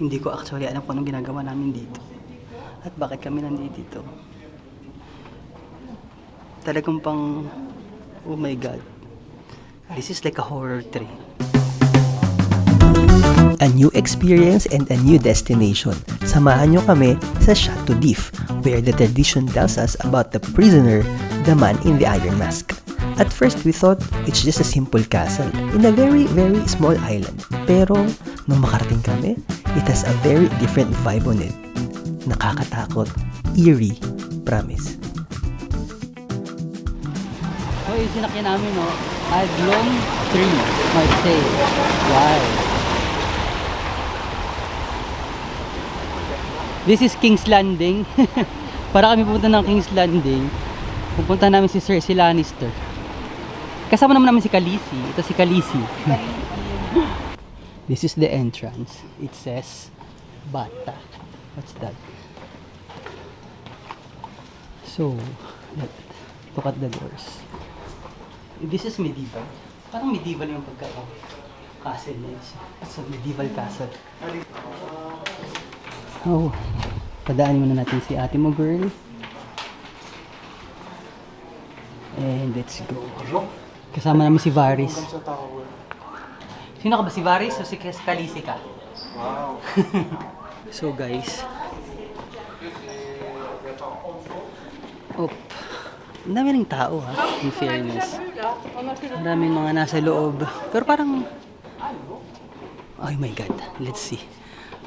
Hindi ko actually alam kung anong ginagawa namin dito. At bakit kami nandito dito. Talagang pang, oh my God. This is like a horror trip. a new experience and a new destination. Samahan nyo kami sa Chateau d'If, where the tradition tells us about the prisoner, the man in the iron mask. At first, we thought it's just a simple castle in a very, very small island. Pero, nung makarating kami, it has a very different vibe on it. Nakakatakot, eerie, promise. So, yung sinakyan namin, no? Adlong 3, Marseille. Wow. This is King's Landing. Para kami pupunta ng King's Landing, pupunta namin si Cersei Lannister. Kasama naman namin si Khaleesi. Ito si Khaleesi. This is the entrance. It says Bata. What's that? So, let, look at the doors. This is medieval. Parang medieval yung pagka castle na yun. It's a medieval castle. Oh, padaanin muna natin si ate mo, girl. And let's go. Kasama namin si Varys. Sino ka ba? Si Varys o si Kalisi ka? Wow. so guys. Op. Ang dami ng tao ha, in fairness. Maraming mga nasa loob. Pero parang... Oh my God, let's see.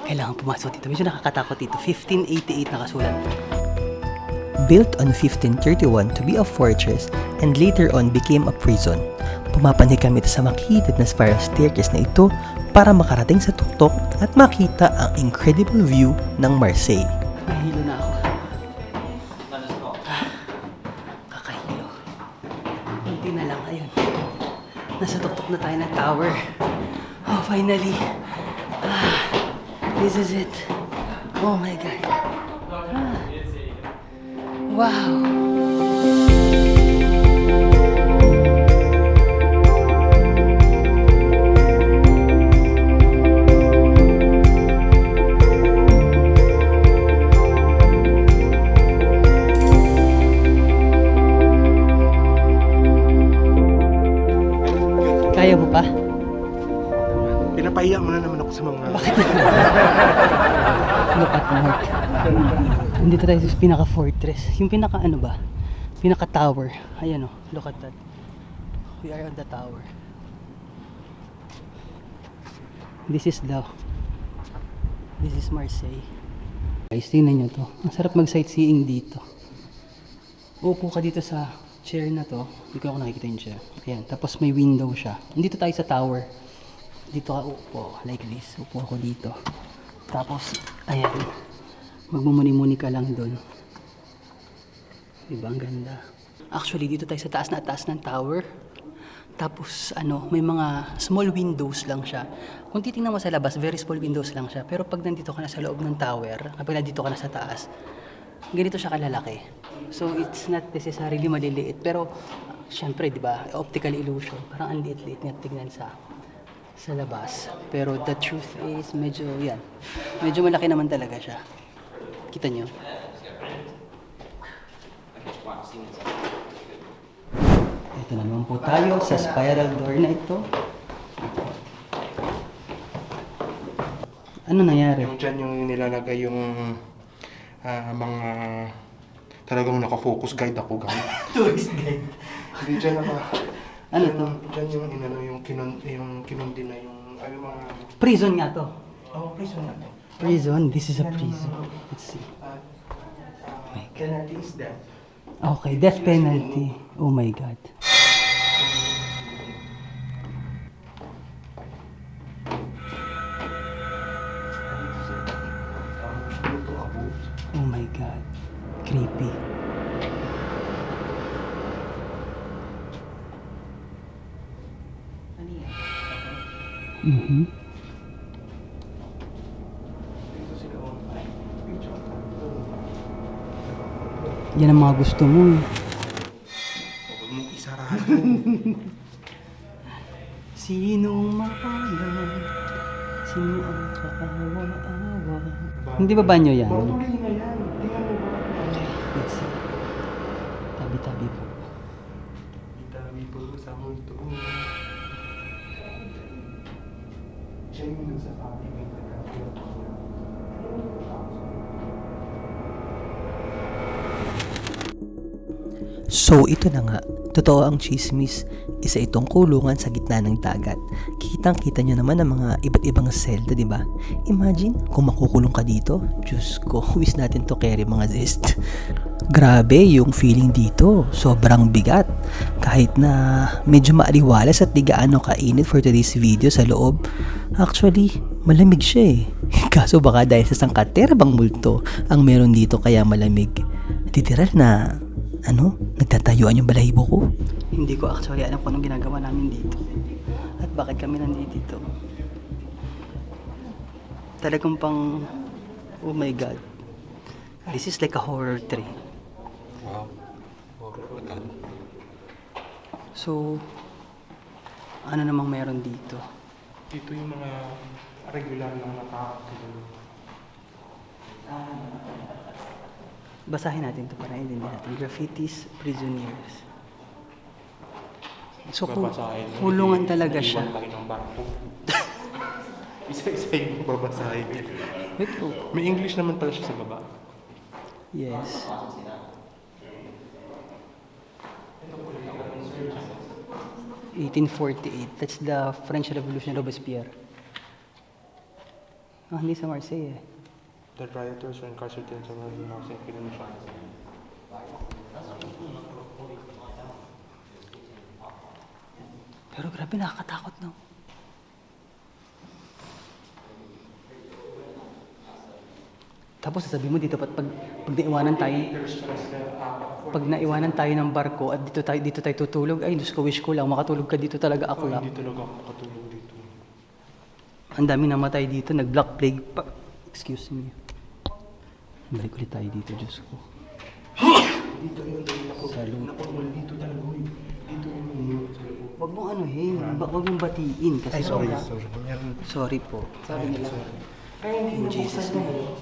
Kailangan pumasok dito. Medyo nakakatakot dito. 1588 nakasulat. Built on 1531 to be a fortress and later on became a prison, pumapanhi kami sa makitid na spiral staircase na ito para makarating sa tuktok at makita ang incredible view ng Marseille. Nahilo na ako. Ah, Kakahilo. Kunti na lang. Ayun. Nasa tuktok na tayo ng tower. Oh, finally. Ah, this is it. Oh my God. Wow. Kaya mo pa? Pinapahiya mo na naman ako sa mga... Look at Mark. Nandito tayo sa pinaka-fortress. Yung pinaka ano ba? Pinaka-tower. Ayan o. Look at that. We are on the tower. This is the... This is Marseille. Guys, tingnan nyo to. Ang sarap mag-sightseeing dito. Upo ka dito sa chair na to. Hindi ko ako nakikita yung chair. Ayan. Tapos may window siya. Dito tayo sa tower. Dito ka upo. Like this. Upo ako dito. Tapos, ayan. Magmumuni-muni ka lang doon. Diba? Ang ganda. Actually, dito tayo sa taas na taas ng tower. Tapos, ano, may mga small windows lang siya. Kung titingnan mo sa labas, very small windows lang siya. Pero pag nandito ka na sa loob ng tower, kapag nandito ka na sa taas, ganito siya kalalaki. So, it's not necessarily maliliit. Pero, syempre, di ba, optical illusion. Parang ang liit-liit niya tignan sa sa labas. Pero the truth is, medyo, yan. Medyo malaki naman talaga siya. Kita nyo? Ito na naman po tayo sa spiral door na ito. Ano nangyari? Yung dyan yung nilalagay yung ah, mga talagang nakafocus guide ako guide. Tourist guide. Hindi dyan naka... Ano dyan, to? Dyan yung inano yung kinon yung kinundi na yung ano mga Prison nga to. Oh prison. Prison? This is a prison. Let's see. Uh, penalty is death. Okay, death penalty. Oh my God. Oh my God. Creepy. Mhm. Dito sila oh. Picture. Yan ang mga gusto mo eh. Huwag mong isarado. Sinong mapalang? Sino ang kaawaan? Hindi ba banyo yan? Matuloy na yan. So ito na nga, totoo ang chismis, isa itong kulungan sa gitna ng dagat. Kitang kita nyo naman ang mga iba't ibang selda, di ba? Imagine kung makukulong ka dito. Diyos ko, who is natin to carry mga zest. Grabe yung feeling dito, sobrang bigat. Kahit na medyo maaliwalas at di gaano kainit for today's video sa loob, actually, malamig siya eh. Kaso baka dahil sa sangkaterbang multo ang meron dito kaya malamig. Literal na ano, nagtatayuan yung balahibo ko. Hindi ko actually alam kung anong ginagawa namin dito. At bakit kami nandito dito. Talagang pang, oh my god. This is like a horror trip. Wow. Horror agad. So, ano namang meron dito? Dito yung mga regular na nakakatulog. Basahin natin ito para hindi natin. Graffitis, prisoners. So, ku- Babasahin mo. kulungan talaga siya. Isa-isa yung babasahin. Wait po. May English naman pala siya sa baba. Yes. (1848). That's the French Revolution Robespierre. Ah, hindi sa Marseille eh. The rioters were incarcerated sa mga Marseille Peninsula. Pero grabe, nakakatakot no. Tapos sasabihin mo dito, pag, pag, pag naiwanan tayo, pag naiwanan tayo ng barko at dito tayo, dito tayo tutulog, ay, Diyos ko, wish ko lang, makatulog ka dito talaga ako lang. hindi talaga ako makatulog dito. Ang dami namatay dito, nag-black plague pa. Excuse me. Balik ulit tayo dito, Diyos ko. Dito yun, dito ako. Sa loob. Dito talaga. uy. Dito yun. Huwag mong ano eh, huwag mong batiin kasi sorry. Meron- Sorry po. Sabi nila. In Jesus name.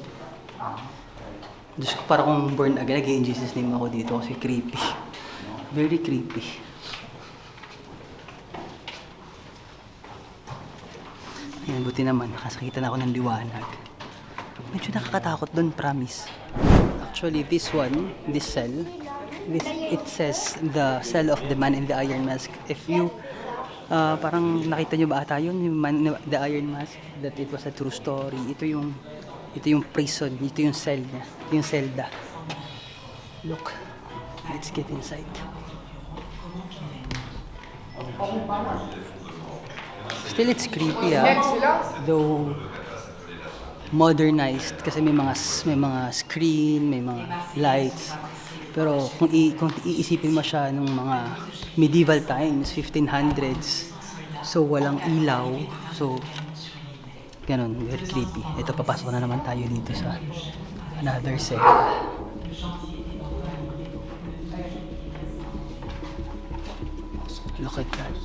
Diyos ko, para kung born again, nag in Jesus name ako dito kasi creepy. Very creepy. Ayan, buti naman, nakasakita na ako ng liwanag. Medyo nakakatakot doon, promise. Actually, this one, this cell, this, it says the cell of the man in the iron mask. If you, uh, parang nakita nyo ba ata yun, yung man, the iron mask, that it was a true story. Ito yung, ito yung prison, ito yung cell niya, ito yung selda. Look, let's get inside. Still, it's creepy ah. Though, modernized kasi may mga may mga screen, may mga lights. Pero kung i, kung iisipin mo siya nung mga medieval times, 1500s, so walang ilaw, so ganun, very creepy. Ito papasok na naman tayo dito sa another cell. Look at that.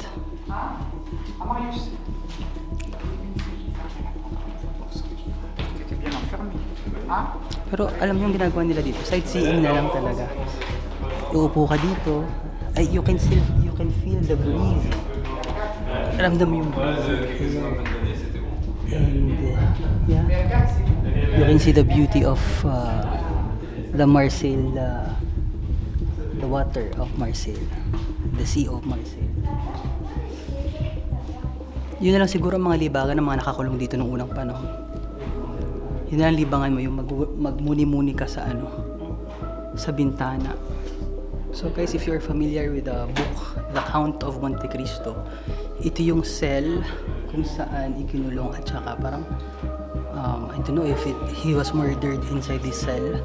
Pero alam mo yung ginagawa nila dito, sightseeing na lang talaga. Uupo ka dito, ay you can still, you can feel the breeze. Ramdam mo yung breeze. And uh, yeah, you can see the beauty of uh, the Marseille, uh, the water of Marseille, the sea of Marseille. Yun na lang siguro ang mga libagan ng mga nakakulong dito nung unang panahon. Yun na lang libangan mo, yung mag, magmuni-muni ka sa ano, sa bintana. So guys, if you're familiar with the book, The Count of Monte Cristo, ito yung cell kung saan ikinulong at saka parang, um, I don't know if it, he was murdered inside this cell,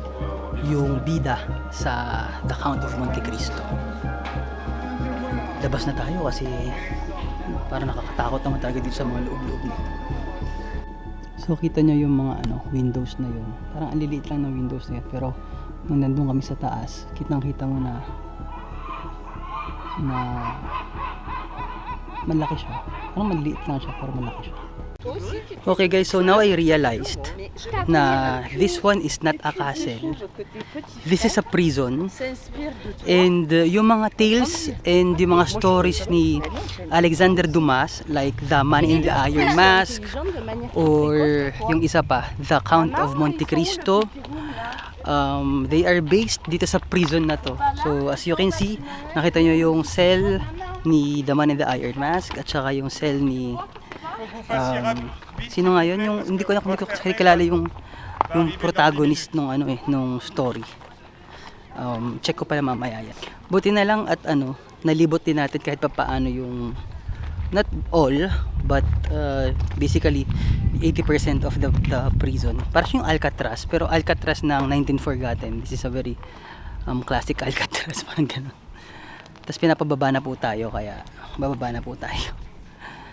yung bida sa The Count of Monte Cristo. Labas na tayo kasi parang nakakatakot naman talaga dito sa mga loob-loob nito. So kita nyo yung mga ano, windows na yun. Parang ang liliit lang ng windows na yun. Pero nung nandun kami sa taas, kitang kita mo na na malaki siya. Parang maliit lang siya pero malaki siya. Okay guys, so now I realized na this one is not a castle. This is a prison. And uh, yung mga tales and yung mga stories ni Alexander Dumas like The Man in the Iron Mask or yung isa pa, The Count of Monte Cristo um, they are based dito sa prison na to. So as you can see, nakita nyo yung cell ni The Man in the Iron Mask at saka yung cell ni um, sino nga yun? Yung, hindi ko na hindi kilala yung yung protagonist nung ano eh, nung story. Um, check ko pala mamaya yan. Buti na lang at ano, nalibot din natin kahit papaano yung not all but uh, basically 80% of the, the prison. Parang yung Alcatraz, pero Alcatraz ng 19 Forgotten. This is a very um, classic Alcatraz, parang ganun. Tapos pinapababa na po tayo, kaya bababa na po tayo.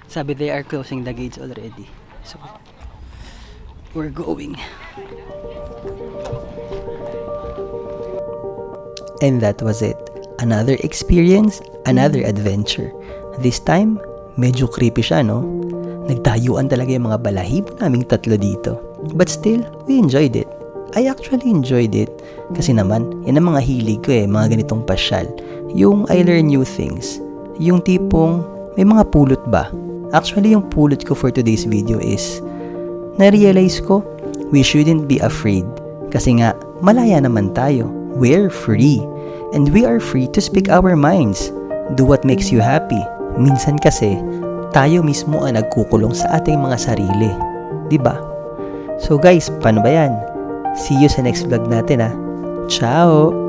Sabi they are closing the gates already. So, we're going. And that was it. Another experience, another adventure. This time, medyo creepy siya, no? Nagtayuan talaga yung mga balahibo naming tatlo dito. But still, we enjoyed it. I actually enjoyed it. Kasi naman, yan ang mga hilig ko eh, mga ganitong pasyal. Yung I learn new things. Yung tipong, may mga pulot ba? Actually, yung pulot ko for today's video is, na-realize ko, we shouldn't be afraid. Kasi nga, malaya naman tayo. We're free. And we are free to speak our minds. Do what makes you happy. Minsan kasi, tayo mismo ang nagkukulong sa ating mga sarili. ba? So guys, paano ba yan? See you sa next vlog natin ah. Ciao!